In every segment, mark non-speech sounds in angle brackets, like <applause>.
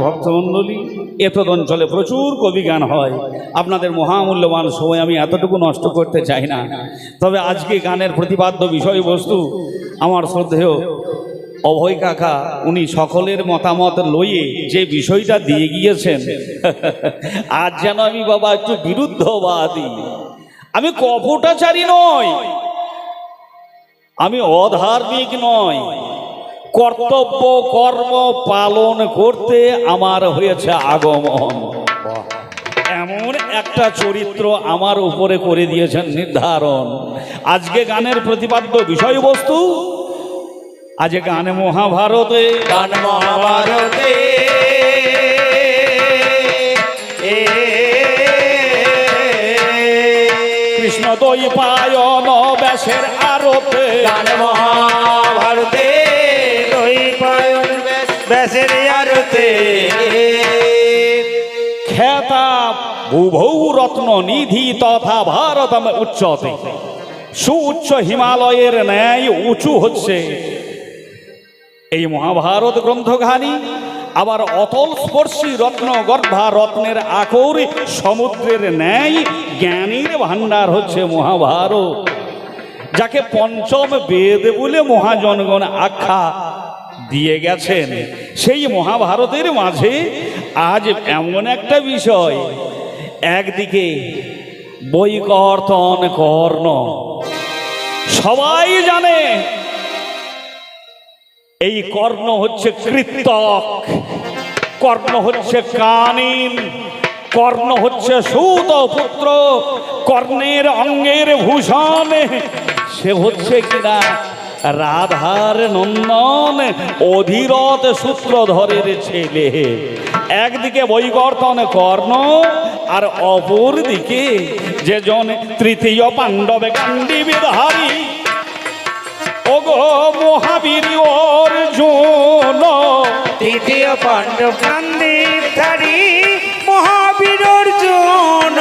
ভক্তমণ্ডলী এতদ অঞ্চলে প্রচুর কবি গান হয়। আপনাদের মহামূল্যবান সময় আমি এতটুকু নষ্ট করতে চাই না। তবে আজকে গানের প্রতিপাদ্য বিষয়বস্তু আমার শ্রদ্ধেয় অভয় কাকা, উনি সকলের মতামত লইয়ে যে বিষয়টা দিয়ে গিয়েছেন, <laughs> আজ যেন আমি বাবা একটু বিরুদ্ধবাদী। আমি কপটাচারী নয় আমি অধার্মিক নয় কর্তব্য কর্ম পালন করতে আমার হয়েছে আগমন। এমন একটা চরিত্র আমার উপরে করে দিয়েছেন নির্ধারণ। আজকে গানের প্রতিপাদ্য বিষয়বস্তু আজ গানে মহাভারতে। গান মহাভারতে। কৃষ্ণ দই পায়ন ব্যাসের আরতে গান মহাভারতে। ভূভৌ রত্ন নিধি তথা ভারতম উচ্চতে। সুউচ্চ হিমালয়ের ন্যায় উঁচু হচ্ছে। এই মহাভারত গ্রন্থখানি আবার অতল স্পর্শী রত্ন গর্ভা রত্নের আকর সমুদ্রের ন্যায় জ্ঞানীর ভাণ্ডার হচ্ছে মহাভারত। যাকে পঞ্চম বেদ বলে মহাজনগণ আখ্যা দিয়ে গেছেন। সেই মহাভারতের মাঝে আজ এমন একটা বিষয় একদিকে বৈকর্তন কর্ণ সবাই জানে এই কর্ণ হচ্ছে কৃতক, কর্ণ হচ্ছে কানিন, কর্ণ হচ্ছে সুত পুত্র, কর্ণের অঙ্গের ভূষণ, সে হচ্ছে কিনা রাধার নন্দন অধীরথ সূত্রধরের ছেলে। একদিকে বৈবর্তন কর্ণ আর অপর দিকে যে জন তৃতীয় পাণ্ডবে কাণ্ডি বিধারী। ওগো মহাবীর অর্জুন। তৃতীয় পাণ্ডব কান্দির ধারি মহাবীর অর্জুন।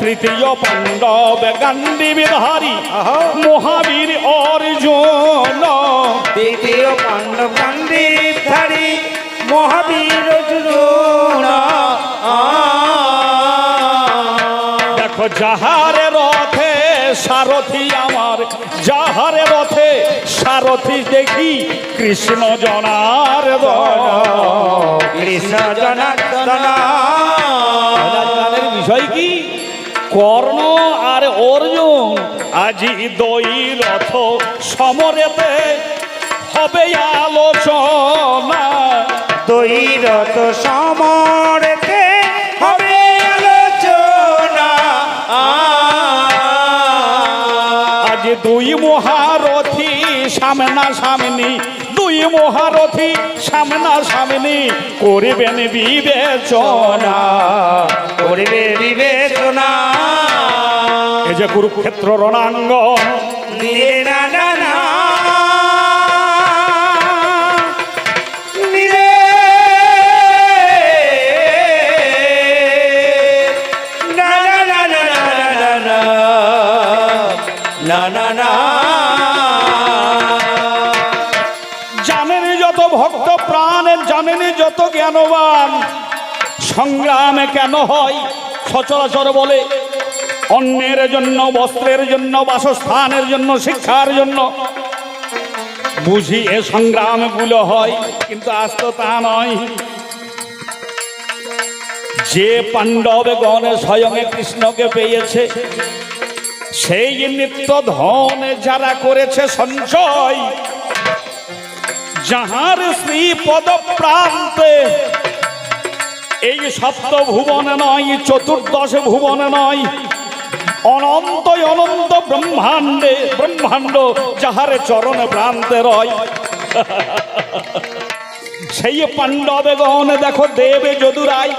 তৃতীয় পাণ্ডব গান্ডি বিধারী মহাবীর অর্জুন। তৃতীয় পাণ্ডব কান্দির ধারি মহাবীর অর্জুন। দেখো যাহারে রথে সারথি আমার যাহারে রথে সারথি দেখি কৃষ্ণ জনার কৃষ্ণ গানের বিষয় কি? কর্ণ আর অর্জুন আজি দই রথ সমরেতে হবে আলোচনা। দৈরত সমরেতে হবে আলোচনা। আজ দুই মহারথী সামনা সামনি দুই মহারথী সামনা সামনি করিবেন বিবেচনা। করিবে বিবেচনা। এই যে কুরুক্ষেত্র রণাঙ্গ নিরে যত জ্ঞানবান, সংগ্রামে কেন হয়? সচরাচর বলে, অন্যের জন্য, বস্ত্রের জন্য, বাসস্থানের জন্য, শিক্ষার জন্য। বুঝি এ সংগ্রামগুলো হয়, কিন্তু আজ তো তা নয়। যে পাণ্ডব গণে স্বয়ং কৃষ্ণকে পেয়েছে, সেই নিত্য ধন যারা করেছে সঞ্চয় যাহার শ্রী পদ প্রান্তে এই সপ্ত ভুবনে নয়, চতুর্দশ ভুবনে নয় অনন্ত অনন্ত ব্রহ্মাণ্ডে, ব্রহ্মাণ্ড যাহার চরণ প্রান্তে রয়। সেই পাণ্ডবেগণ, দেখো দেবে যদুরাই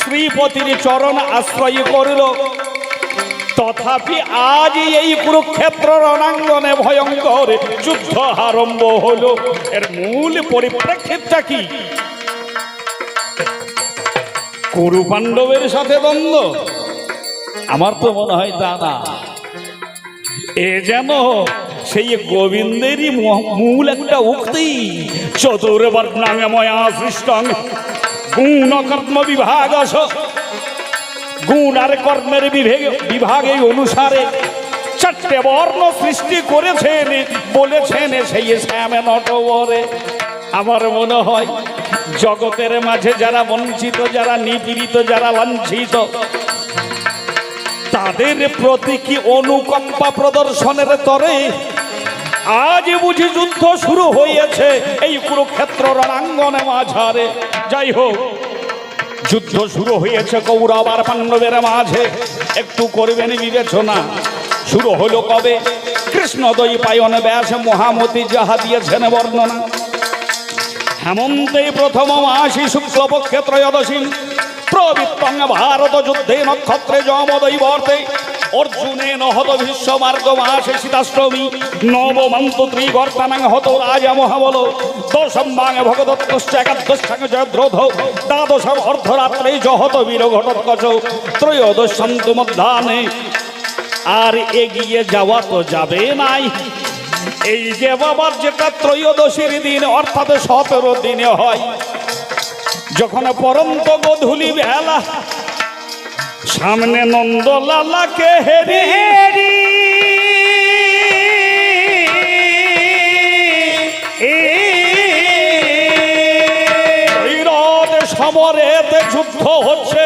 শ্রীপতির চরণ আশ্রয় করিল। তথাপি আজ এই কুরুক্ষেত্র রণাঙ্গনে ভয়ঙ্কর যুদ্ধ আরম্ভ হলো। এর মূল পরিপ্রেক্ষিতটা কি? কুরু পাণ্ডবের সাথে দ্বন্দ্ব? আমার তো মনে হয় না। এ যেন সেই গোবিন্দেরই মূল একটা উক্তি। চতুর্বর্ণাঙ্গময়া সৃষ্টং গুণ কর্ম বিভাগ গুণ আর কর্মের বিভেগ বিভাগে অনুসারে চারটে বর্ণ সৃষ্টি করেছেন, বলেছেন সেই শ্যামে নটবরে। আমার মনে হয় জগতের মাঝে যারা বঞ্চিত, যারা নিপীড়িত, যারা লাঞ্ছিত, তাদের প্রতি কি অনুকম্পা প্রদর্শনের তরে আজ বুঝি যুদ্ধ শুরু হয়েছে এই কুরুক্ষেত্র রণাঙ্গনে মাঝারে। যাই হোক যুদ্ধ শুরু হয়েছে কৌরব আর পাণ্ডবের মাঝে। একটু করবেন বিবেচনা। শুরু হলো কবে? কৃষ্ণদয়ী পায়ন ব্যাস মহামতি যাহা দিয়েছেন বর্ণনা। হেমন্তে প্রথম মাসি শুক্লপক্ষে ত্রয়োদশী। প্রবৃত্তং ভারত যুদ্ধে নক্ষত্রে যমদৈ বর্তে অর্জুনে নহত ভীষ্ম মার্গ মাসে সীতাষ্টমী নবমন্ত ত্রিগর্তানাং হত রাজা মহাবল। দশম বাঙে ভগদত্তশ্চ একাদশাং জয়দ্রোধ। দ্বাদশম অর্ধরাত্রে জহত বীর ঘটোৎকচ। ত্রয়োদশান্ত মধ্যাহ্নে আর এগিয়ে যাওয়া তো যাবে নাই। এই যে বাবার যেটা ত্রয়োদশীর দিন, অর্থাৎ সতেরো দিনে হয়। যখন পরন্ত গধুলি বেলা সামনে নন্দলালাকে হেরি। হেরি। সমরেতে যুদ্ধ হচ্ছে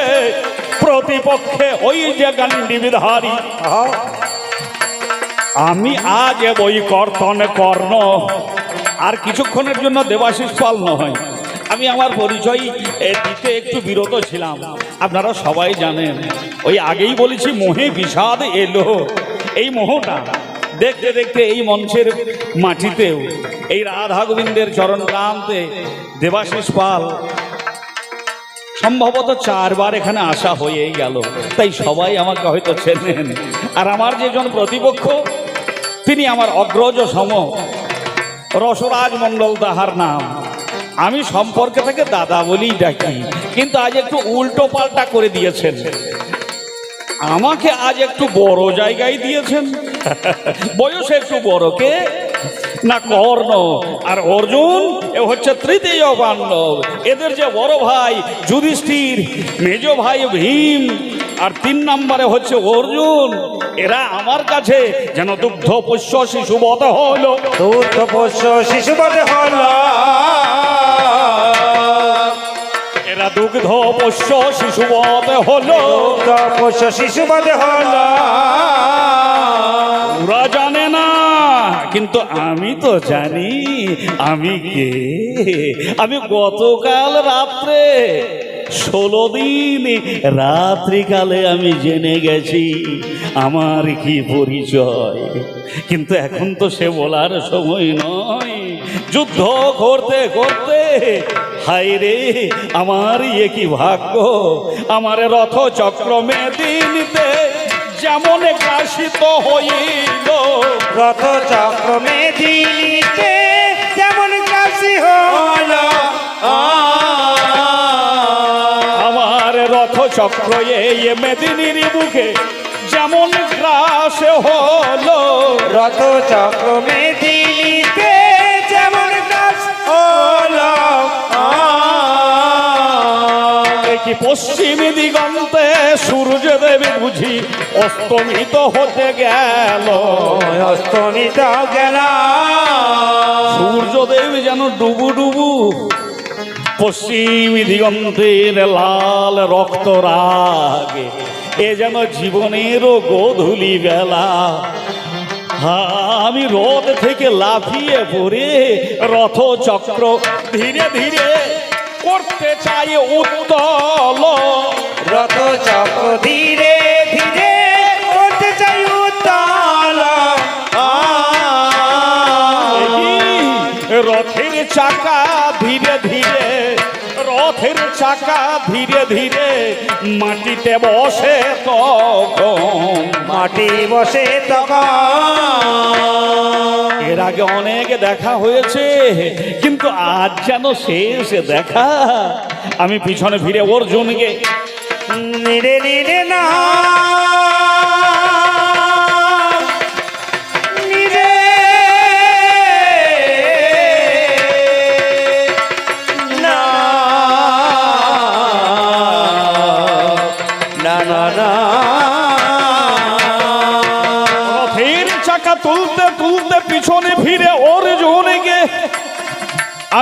প্রতিপক্ষে ওই যে গান্ডি বিধারী আমি আজ বই কর্তন কর্ণ আর কিছুক্ষণের জন্য দেবাশিস পাল নয় আমি আমার পরিচয় দিতে একটু বিরত ছিলাম। আপনারা সবাই জানেন, ওই আগেই বলেছি মোহে বিষাদ এলো। এই মোহটা দেখতে দেখতে এই মঞ্চের মাটিতেও, এই রাধা গোবিন্দের চরণ প্রান্তে দেবাশিস পাল সম্ভবত চারবার এখানে আসা হয়েই গেল। তাই সবাই আমাকে হয়তো চেনেন। আর আমার যেজন প্রতিপক্ষ, তিনি আমার অগ্রজ সম রসরাজ মণ্ডল তাহার নাম। আমি সম্পর্কে থেকে দাদা বলেই ডাকি, কিন্তু আজ একটু উল্টো পাল্টা করে দিয়েছেন। আমাকে আজ একটু বড় জায়গায় দিয়েছেন। বয়সে একটু বড়, কে? না, কর্ণ। আর অর্জুন, এ হচ্ছে তৃতীয় পাণ্ডব এদের যে বড় ভাই যুধিষ্ঠির, মেজ ভাই ভীম, আর তিন নম্বরে হচ্ছে অর্জুন। এরা আমার কাছে যেন দুগ্ধ পোষ্য শিশু বধ হলো। দুধ পোষ্য শিশু বধ হল। এরা দুগ্ধ পোষ্য শিশু বধ হলো। পোষ্য শিশু বধ হল। ওরা জানে না কিন্তু আমি তো জানি আমি কে? আমি গতকাল রাত্রে ষোলো দিন রাত্রিকালে আমি জেনে গেছি আমার কি পরিচয়। কিন্তু এখন তো সে বলার সময় নয়। যুদ্ধ করতে করতে হায় রে আমার ইয়ে কি ভাগ্য? আমার রথ চক্র মেদিনীতে যেমন গ্রাসিত হইল। রথ চক্র মেদিনীতে যেমন কাশি হল আমার রথ চক্র এই মেদিনীর বুকে যেমন গ্রাস হলো। রথ চক্র মেদিনীতে কি পশ্চিম দিগন্তে সূর্য দেবী বুঝি অস্তমিত হতে গেল। অস্তমিত গেল। সূর্যদেব যেন ডুবু ডুবু পশ্চিম দিগন্তের লাল রক্ত রাগে এ যেন জীবনেরও গোধূলি বেলা। আমি রথ থেকে লাফিয়ে পড়ে রথ চক্র ধীরে ধীরে করতে চাই উত্তল। রত চক্র ধীরে ধীরে করতে চাই উত্তল। রথের চাকা ধীরে ধীরে রথের চাকা ধীরে ধীরে মাটিতে বসে তখন মাটি বসে তখন। এর আগে অনেক দেখা হয়েছে কিন্তু আজ যেন শেষ দেখা। আমি পিছনে ফিরে অর্জুনকে নিরে নিরে না।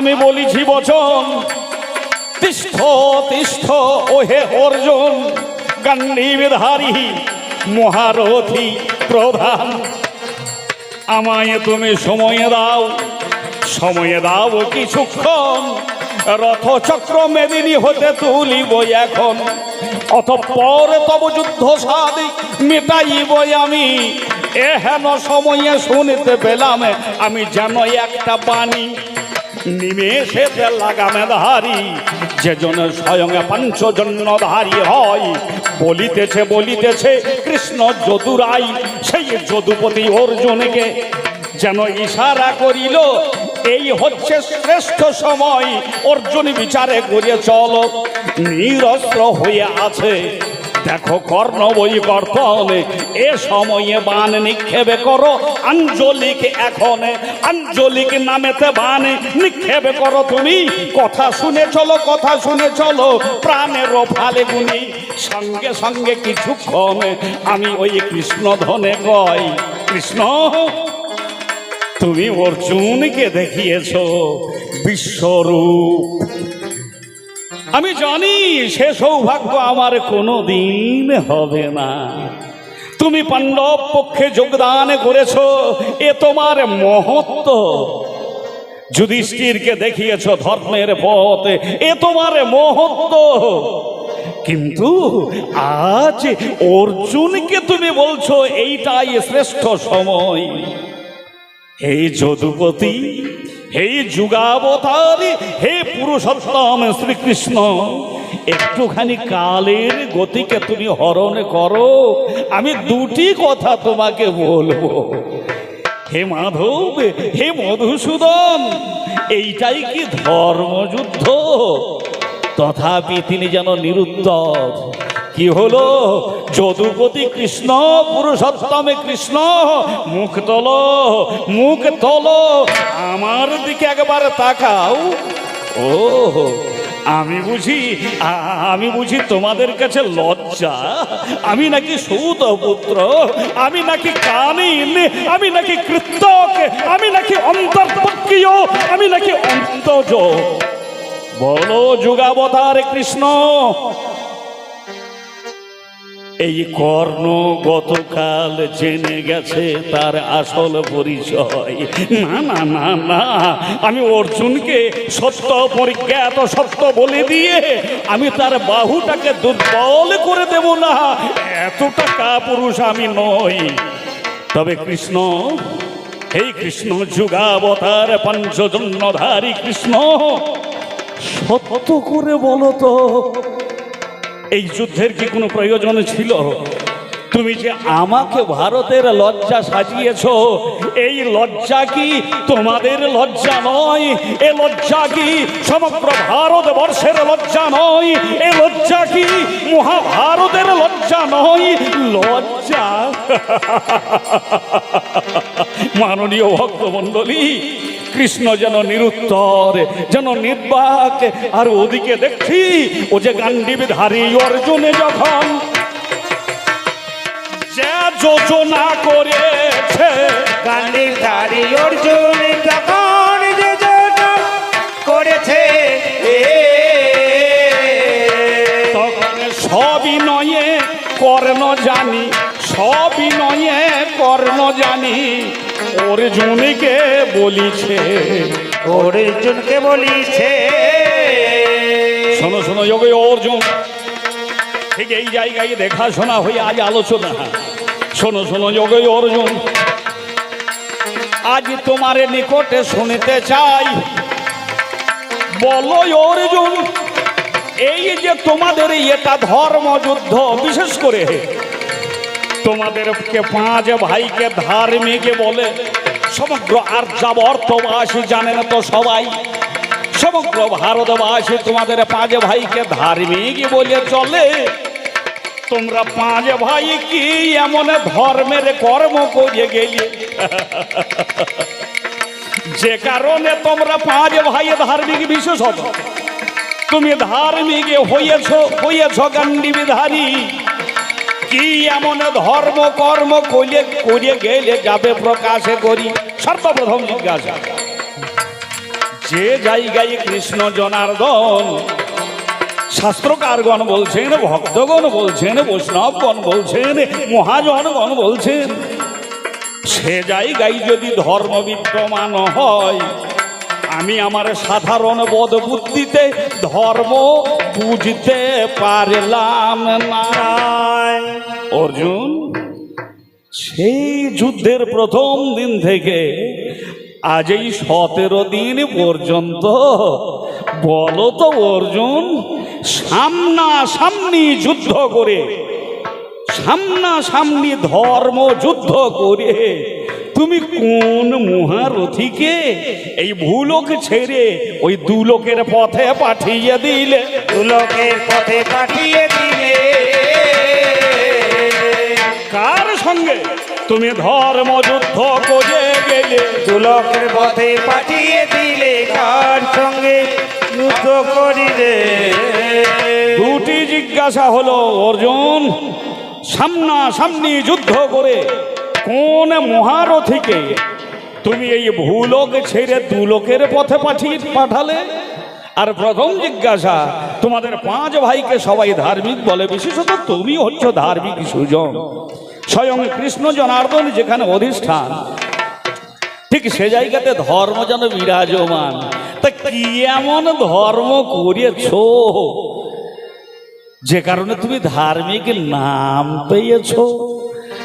আমি বলেছি বচন তিষ্ঠ তিষ্ঠ, ওহে অর্জুন গান্ডীবধারী মহারথী প্রধান। আমায় তুমি সময় দাও সময় দাও কিছুক্ষণ, রথচক্র মেদিনী হতে তুলিব এখন। অতঃপর তব যুদ্ধ সাদি মেটাইব আমি, এহেন সময়ে শুনিতে পেলাম, আমি যেন একটা বাণী। নিমেষেতে লাগামে ধারি যে জন স্বয়ং পঞ্চজন্যধারী হয়। বলিতেছে বলিতেছে, কৃষ্ণ যদুরাই, সেই যদুপতি অর্জুনকে যেন ইশারা করিল, এই হচ্ছে শ্রেষ্ঠ সময়। অর্জুন বিচারে করে চলো, নিরস্ত্র হয়ে আছে। দেখো কর্ণ বই কর্তনে এ সময়ে বান নিক্ষেপে করো, আঞ্জলিক এখন, আঞ্জলিক নামেতে বান নিক্ষেপে করো তুমি। কথা শুনে চলো, কথা শুনে চলো, প্রাণের ফালে গুনি। সঙ্গে সঙ্গে কিছুক্ষণ আমি ওই কৃষ্ণ ধনে কই। কৃষ্ণ, তুমি অর্জুনকে দেখিয়েছ, বিশ্বরূপ। আমি জানি সে সৌভাগ্য আমার কোনো দিন হবে না। তুমি পাণ্ডব পক্ষে যোগদান করেছ, এ তোমার মহত্ব। যুধিষ্ঠিরকে দেখিয়েছ ধর্মের পথ, এ তোমার মহত্ব। কিন্তু আজ অর্জুনকে তুমি বলছো, এইটাই শ্রেষ্ঠ সময়। হে যদুপতি হে যুগাবতারী, হে পুরুষোত্তম শ্রীকৃষ্ণ, একটুখানি কালের গতিকে তুমি হরণ করো, আমি দুটি কথা তোমাকে বলব। হে মাধব, হে মধুসূদন, এইটাই কি ধর্মযুদ্ধ? তথাপি তিনি যেন নিরুত্তর। কি হলো? যদুপতি কৃষ্ণ, পুরুষোত্তমে কৃষ্ণ, মুখ তোলো মুখ তোলো, আমার দিকে একবার তাকাও। ও আমি বুঝি আমি বুঝি তোমাদের কাছে লজ্জা। আমি নাকি সৌত পুত্র, আমি নাকি কানিন, আমি নাকি কৃতক, আমি নাকি অন্তর্পক্ষীয়, আমি নাকি অন্তজ বলো যুগাবতার কৃষ্ণ এই কর্ণ গতকাল জেনে গেছে তার আসল পরিচয়। না না না না, আমি অর্জুনকে সত্য পরিজ্ঞাত সত্য বলে দিয়ে আমি তার বাহুটাকে দুর্বল করে দেব না। এতটা কাপুরুষ আমি নই। তবে কৃষ্ণ, এই কৃষ্ণ যুগাবতার পঞ্চজন্যধারী কৃষ্ণ, সত্য করে বলো তো। এই যুদ্ধের কি কোনো প্রয়োজন ছিল? তুমি যে আমাকে ভারতের লজ্জা সাজিয়েছ, এই লজ্জা কি তোমাদের লজ্জা নয়? এ লজ্জা কি সমগ্র ভারতবর্ষের লজ্জা নয়? এ লজ্জা কি মহাভারতের লজ্জা নয়? লজ্জা? <laughs> মাননীয় ভক্তমণ্ডলী কৃষ্ণ যেন নিরুত্তর যেন নির্বাক। আর ওদিকে দেখছি ও যে গান্ডীবধারী অর্জুনে যখন যে যোজনা করেছে গান্ধীর ধারী অর্জুন তখন যে যোজনা করেছে এ তখন সবই নয়ে কর্ণ জানি সবই নয়ে কর্ণ জানি। অর্জুনকে বলিছে। অর্জুনকে বলিছে। শোনো শোনো যোগে অর্জুন। ঠিক এই জায়গায় দেখাশোনা হয়ে আজ আলোচনা। শোনো শোনো যোগে অর্জুন। আজ তোমার নিকটে শুনতে চাই। বলো অর্জুন এই যে তোমাদের এটা ধর্মযুদ্ধ বিশেষ করে তোমাদেরকে পাঁচ ভাইকে ধার্মিক বলে সমগ্র আর্যাবর্তবাসী না তো সবাই। সমগ্র ভারতবাসী তোমাদের পাঁচ ভাইকে ধার্মিক বলে চলে। তোমরা পাঁচ ভাই কি এমন ধর্মের কর্ম করে গেলে? যে কারণে তোমরা পাঁচ ভাই ধার্মিক বিশেষত তুমি ধার্মিক হয়েছ হয়েছ গান্ডীবিধারী। কি এমন ধর্ম কর্ম করিয়ে করে গেলে যাবে প্রকাশে করি? সর্বপ্রথম জিজ্ঞাসা। যে জায়গায় কৃষ্ণ জনার্দন, শাস্ত্রকারগণ বলছেন, ভক্তগণ বলছেন, বৈষ্ণবগণ বলছেন, মহাজনগণ বলছেন, সে জায়গায় যদি ধর্ম বিদ্যমান হয়, আমি আমার সাধারণ বোধ বুদ্ধিতে ধর্ম বুঝতে পারলাম না। অর্জুন, সেই যুদ্ধের প্রথম দিন থেকে আজ এই সতেরো দিন পর্যন্ত বলো তো অর্জুন সামনা সামনি যুদ্ধ করে সামনা সামনি ধর্ম যুদ্ধ করে তুমি কোন মহারথীকে এই ভূলোক ছেড়ে ওই দুলোকের পথে পাঠিয়ে দিলে? তুলকের পথে পাঠিয়ে দিলে। কার সঙ্গে? তুমি ধর্ম যুদ্ধ করে গেলে। তুলকের পথে পাঠিয়ে দিলে কার সঙ্গে? যুদ্ধ করিলে। দুটি জিজ্ঞাসা হলো অর্জুন সামনা সামনি যুদ্ধ করে কোন মহারথীকে তুমি এই ভূলোক ছেড়ে দুলোকের পথে পাঠিয়ে পাঠালে? আর প্রথম জিজ্ঞাসা, তোমাদের পাঁচ ভাইকে সবাই ধার্মিক বলে, বিশেষত তুমি হচ্ছ ধার্মিক সুজন। স্বয়ং কৃষ্ণ জনার্দন যেখানে অধিষ্ঠান, ঠিক সে জায়গাতে ধর্ম যেন বিরাজমান। তা কি এমন ধর্ম করিয়েছো যে কারণে তুমি ধার্মিক নাম পেয়েছ।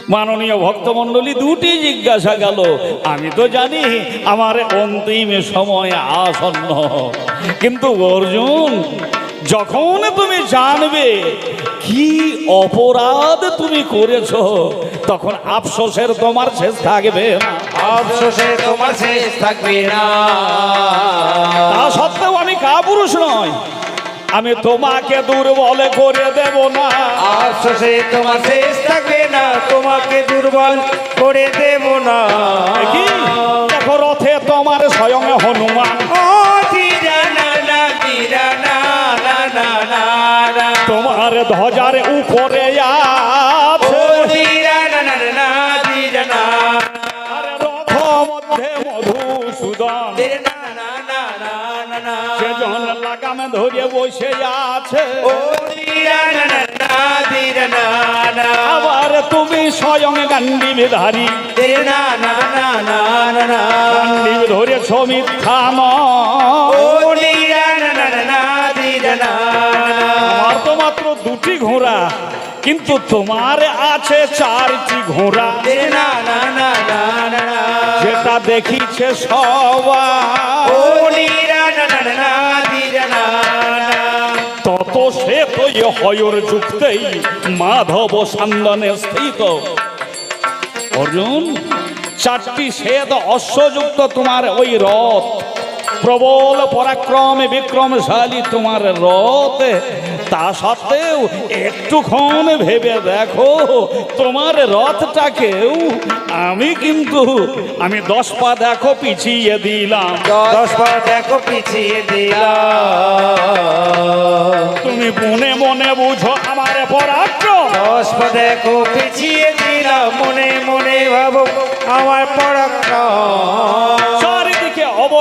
মাননীয় ভক্তমণ্ডলী দুটি জিজ্ঞাসা গেল। আমি তো জানি আমার অন্তিম সময় আসন্ন। কিন্তু অর্জুন যখন তুমি জানবে কি অপরাধ তুমি করেছ তখন আফসোসের তোমার শেষ থাকবে না। আফসোসে তোমার শেষ থাকবে না। তা সত্ত্বেও আমি কাপুরুষ নয় আমি তোমাকে দুর্বল করে দেব না। আফসোসে তোমার শেষ থাকবে না তোমাকে দুর্বল করে দেব না। কি দেখো রথে তোমার স্বয়ং হনুমান। তোমার ধ্বজার উপরে ও ধরে বসে আছে। আবার তুমি স্বয়ং গান্ডি বিধারী ধীরা না না না না না গান্ডি ধরেছ ও নয় না না না না ধীরা না না আমার তো মাত্র দুটি ঘোড়া, কিন্তু তোমার আছে চারটি ঘোড়া। যেটা দেখিছে সবাই। তত সে তো এ হয়র যুক্তেই মাধব সান্দনে স্থিত। অর্জুন, চারটি শ্বেত অশ্বযুক্ত তোমার ওই রথ। প্রবল পরাক্রমে বিক্রমশালী তোমার রথ। তা সত্ত্বেও একটুক্ষণ ভেবে দেখো তোমার রথটাকেও আমি কিন্তু আমি দশ পা দেখো পিছিয়ে দিলাম। দশ পা দেখো পিছিয়ে দিলাম। তুমি মনে মনে বুঝো আমার পরাক্রম। দশ পা দেখো পিছিয়ে দিলাম মনে মনে ভাবো আমার পরাক্রম।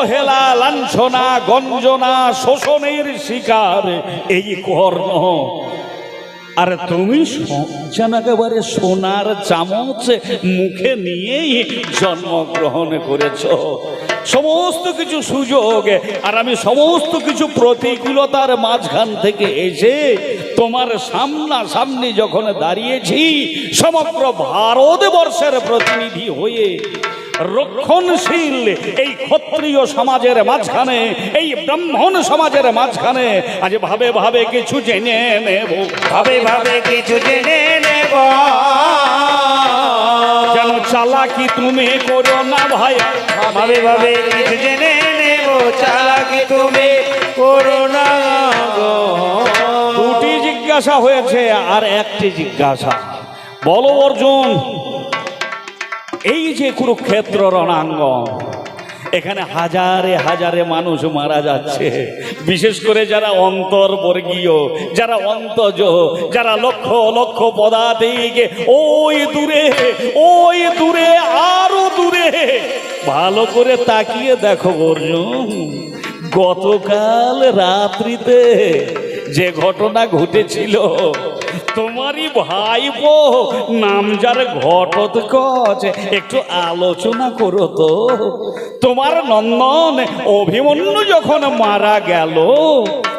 অবহেলা লাঞ্ছনা, গঞ্জনা, শোষণের শিকার, এই কর্ণ। আর তুমি যেন সোনার চামচ মুখে নিয়েই জন্মগ্রহণ করেছ। সমস্ত কিছু সুযোগ আর আমি সমস্ত কিছু প্রতিকূলতার মাঝখান থেকে এসে তোমার সামনা সামনে যখন দাঁড়িয়েছি, সমগ্র ভারতবর্ষের প্রতিনিধি হয়ে রক্ষণশীল এই ক্ষত্রিয় সমাজের মাঝখানে এই ব্রাহ্মণ সমাজের মাঝখানে আজ ভাবে ভাবে কিছু জেনে নেব। ভাবে ভাবে কিছু জেনে নেব। যেন চালাকি তুমি করো না ভাই। ভাবে ভাবে কিছু জেনে নেব চালাকি তুমি করো না দুটি জিজ্ঞাসা হয়েছে আর একটি জিজ্ঞাসা। বলো অর্জুন এই যে কুরুক্ষেত্র রণাঙ্গ এখানে হাজারে হাজারে মানুষ মারা যাচ্ছে। বিশেষ করে যারা অন্তর্বর্গীয়, যারা অন্তজ যারা লক্ষ লক্ষ পদা পদাতিক, ওই দূরে ওই দূরে, আরও দূরে। ভালো করে তাকিয়ে দেখো অর্জুন, গতকাল রাত্রিতে যে ঘটনা ঘটেছিল তোমারই ভাইপো, নাম যার ঘটত কচ একটু আলোচনা করো তো। তোমার নন্দন অভিমন্যু যখন মারা গেল,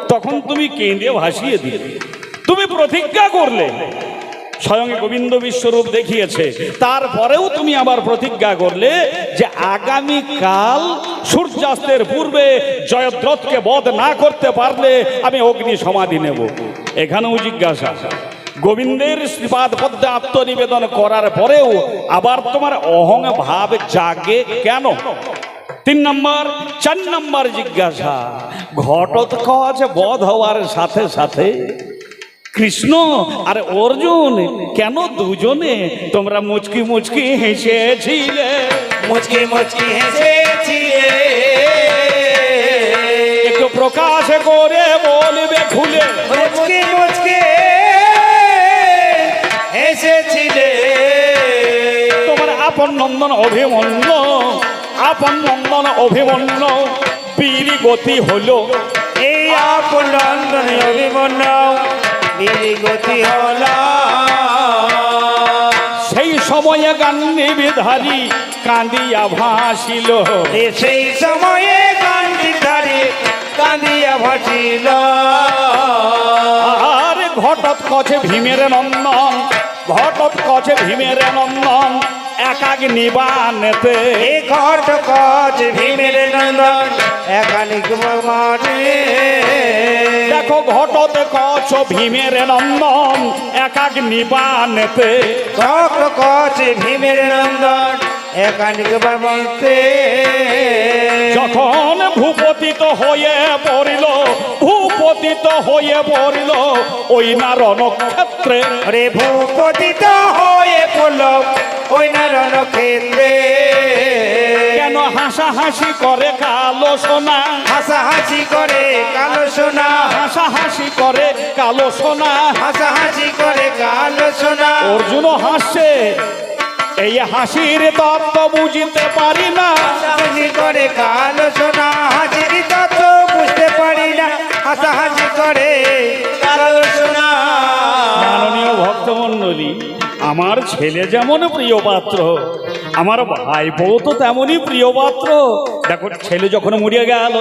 তখন তুমি কেঁদে ভাসিয়ে দিলে। তুমি প্রতিজ্ঞা করলে। স্বয়ং গোবিন্দ বিশ্বরূপ দেখিয়েছে। তারপরেও তুমি আবার প্রতিজ্ঞা করলে যে আগামী কাল সূর্যাস্তের পূর্বে জয়দ্রথকে বধ না করতে পারলে আমি অগ্নি সমাধি নেব। এখানেও জিজ্ঞাসা। গোবিন্দের শ্রীপাদ পদ্মে আত্মনিবেদন করার পরেও আবার তোমার অহং ভাব জাগে কেন? তিন নম্বর চার নম্বর জিজ্ঞাসা। ঘটোৎকচ বধ হওয়ার সাথে সাথে কৃষ্ণ আর অর্জুন কেন দুজনে? তোমরা মুচকি মুচকি হেসেছিলে। মুচকি মুচকি হেসেছিলে। একটু প্রকাশ করে বলবে খুলে। মুচকি মুচকি হেসেছিলে তোমার আপন নন্দন অভিমন্য আপন নন্দন অভিমন্য বীর গতি হলো। এই আপন নন্দন অভিমন্য বিলি গতি হলা। সেই সময়ে গান্নী বিধারী কান্দিয়া ভাসিল। সেই সময়ে কান্দি ধারে কান্দিয়া ভাসিল। আর ঘটত কছে ভীমের নন্দন ঘটত কছে ভীমের নন্দন একাগ নিবানেতে। এ ঘট কচ ভীমের নন্দন মাঠে দেখো ঘটত কছ ভীমের নন্দন একাগ নিবানেতে। ঘট কচ ভীমের নন্দন একানিক মন্ত্রে যখন ভূপতিত হয়ে পড়িল ভূপতিত হয়ে পড়িল। ওই না রণক্ষেত্রে রে ভূপতিত হয়ে পড়ল। ওই নারণ ক্ষেত্রে। কেন হাসাহাসি করে কালো সোনা? হাসাহাসি করে কালো সোনা। হাসাহাসি করে কালো সোনা। হাসাহাসি করে কালো সোনা। অর্জুন হাসছে। এই হাসির তত্ত্ব বুঝতে পারি না। হাসাহাসি করে কালো সোনা। হাসির তত্ত্ব বুঝতে পারি না। হাসাহাসি করে। মাননীয় ভক্তমণ্ডলী, আমার ছেলে যেমন প্রিয় পাত্র, আমার ভাইপো তো তেমনই প্রিয় পাত্র। দেখো, ছেলে যখন মরিয়া গেল,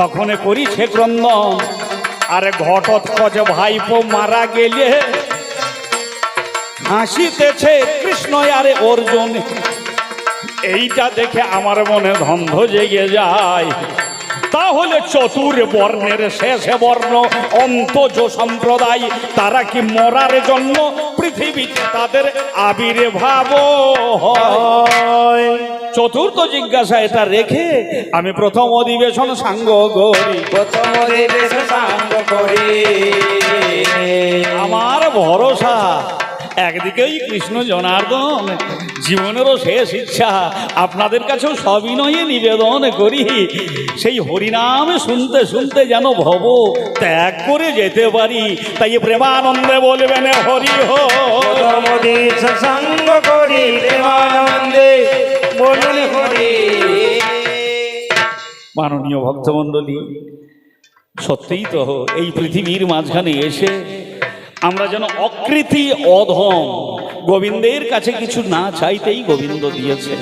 তখন করি সে ক্রন্দন। আরে ঘটত কজ ভাইপো মারা গেলে। হাসিতেছে কৃষ্ণ আরে অর্জুন। এইটা দেখে আমার মনে ধন্ধ জেগে যায়। তাহলে চতুর বর্ণের শেষে বর্ণ অন্তজ সম্প্রদায় তারা কি মরার জন্য? পৃথিবীতে তাদের আবির্ভাব হয়। চতুর্থ জিজ্ঞাসা এটা রেখে আমি প্রথম অধিবেশন সাঙ্গ করি। প্রথম দেশ সাঙ্গ করি। আমার ভরসা একদিকেই কৃষ্ণ জনার্দন জীবনেরও শেষ ইচ্ছা। আপনাদের কাছেও সবিনয়ে নিবেদন করি। সেই হরিনাম শুনতে শুনতে যেন ভব ত্যাগ করে যেতে পারি। তাই প্রেমানন্দে বলবেন হরি হো। প্রথম দেশ সাঙ্গ করি প্রেমানন্দে বলুন হরি মাননীয় ভক্তমণ্ডলী সত্যিই তো এই পৃথিবীর মাঝখানে এসে আমরা যেন অকৃতি অধম। গোবিন্দের কাছে কিছু না চাইতেই গোবিন্দ দিয়েছে।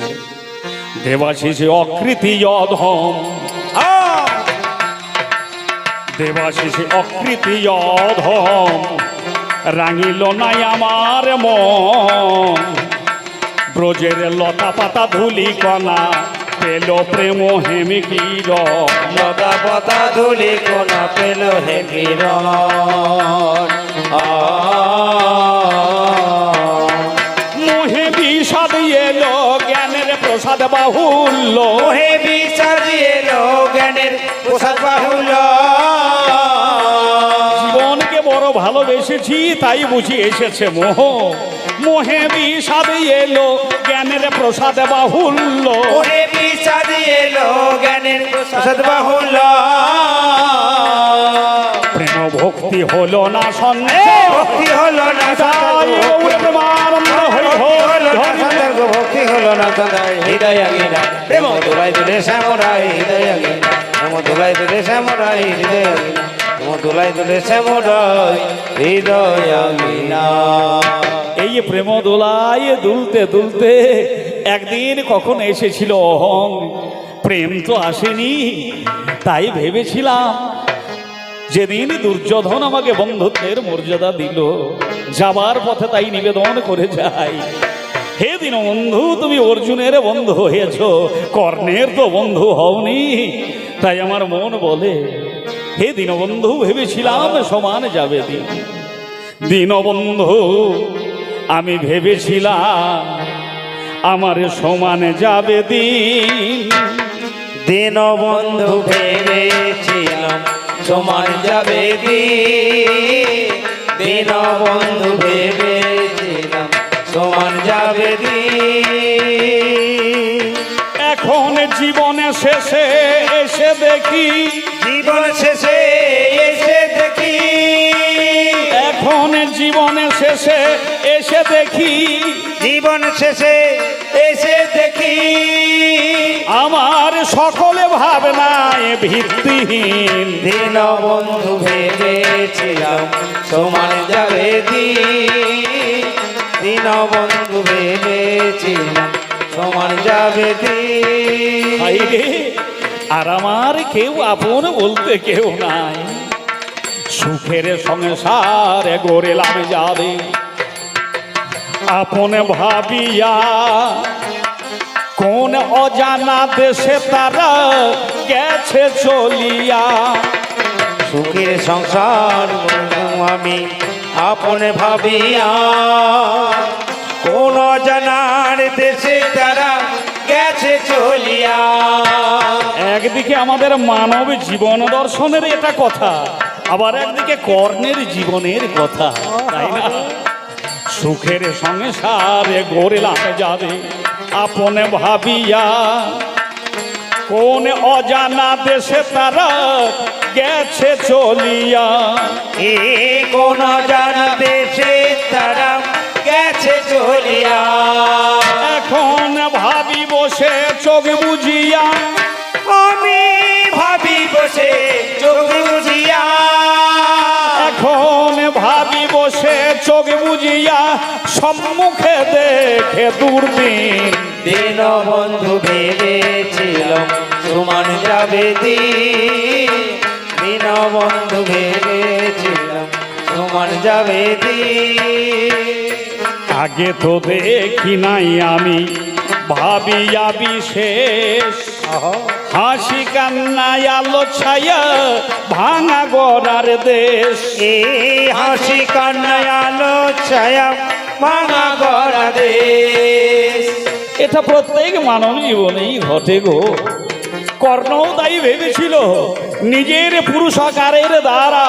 দেবাশিসে অকৃতি অধম! দেবাশিসে অকৃতি অধম। রাঙিল নাই আমার মন। ব্রজের লতা পাতা ধুলি কণা, পেল প্রেম হেমিকির লতা পাতা ধুলি কণা, পেল কিরণ মোহে বিষাদ এলো জ্ঞানের প্রসাদ বাহুল্য। মোহে বিচারিয়ে জ্ঞানের প্রসাদ বাহুল জীবনকে বড় ভালোবেসেছি তাই বুঝি এসেছে মোহ। মোহে বিষাদ এলো জ্ঞানের প্রসাদ বাহুল্য। মোহে এলো জ্ঞানের প্রসাদ বাহুল প্রেম ভক্তি হলো না সন্দেহ। ভক্তি হলো না প্রেমানন্দ হরি ভক্তি হলো না সদাই হৃদয় আঙিনা প্রেম। দোলাই তুলে শ্যামরাই হৃদয় আঙিনা প্রেম দোলাই তুলে শ্যামরাই হৃদয় আঙিনা প্রেম দোলাই তুলে শ্যামরাই হৃদয় আঙিনা এই প্রেম দোলায় দুলতে দুলতে একদিন কখন এসেছিল অহং। প্রেম তো আসেনি তাই ভেবেছিলাম যেদিন দুর্যোধন আমাকে বন্ধুত্বের মর্যাদা দিল, যাবার পথে তাই নিবেদন করে যাই। হে দিন বন্ধু তুমি অর্জুনের বন্ধু হয়েছ, কর্ণের তো বন্ধু হওনি। তাই আমার মন বলে, হে দীনবন্ধু, ভেবেছিলাম সমান যাবে দিন। দীনবন্ধু, আমি ভেবেছিলাম আমার সমান যাবে দিন। দিন বন্ধু ভেবেছিলাম সমান যাবে দিন। বন্ধু ভেবেছিলাম সমান যাবে এখন জীবনে শেষে এসে দেখি। জীবন শেষে এসে দেখি। এখন জীবনে শেষে এসে দেখি। জীবন শেষে এসে দেখি আমার সকলে ভাবনায় ভিত্তিহীন। দিন বন্ধু ভেবেছিলাম সমান যাবে দিন। বন্ধু ভেবেছিলাম সমান যাবে আর আমার কেউ আপন বলতে কেউ নাই। সুখের সংসারে গড়েলাম যাবে। আপন ভাবিয়া কোন অজানা দেশে তারা গেছে চলিয়া। সুখের সংসার আমি আপন ভাবিয়া। কোন জানার দেশে তারা গেছে চলিয়া। একদিকে আমাদের মানব জীবন দর্শনের এটা কথা আবার একদিকে কর্ণের জীবনের কথা তাই না? সুখের সংসারে গড়েলাম যাবে। আপনে ভাবিয়া কোন অজানা দেশে তারা গেছে চলিয়া। এ কোন অজানা দেশে তারা গেছে চলিয়া। এখন ভাবি বসে চোখ বুঝিয়া। আমি ভাবি বসে চোখ বুঝিয়া। চোখ বুঝিয়া সম্মুখে দেখে দূরবীন দিন বন্ধু ভেবেছিলাম সমান যাবে দিন বন্ধু ভেবেছিলাম সমান যাবে আগে তো দেখি নাই আমি ভাবিয়া বিশেষ। হাসি কান্নায় আলো ছায়া ভাঙা গড়ার দেশ। এ হাসি কান্নায় আলো ছায়া ভাঙা গড়া দেশ। এটা প্রত্যেক মানব জীবনেই ঘটে গো। কর্ণও তাই ভেবেছিল নিজের পুরুষাকারের দ্বারা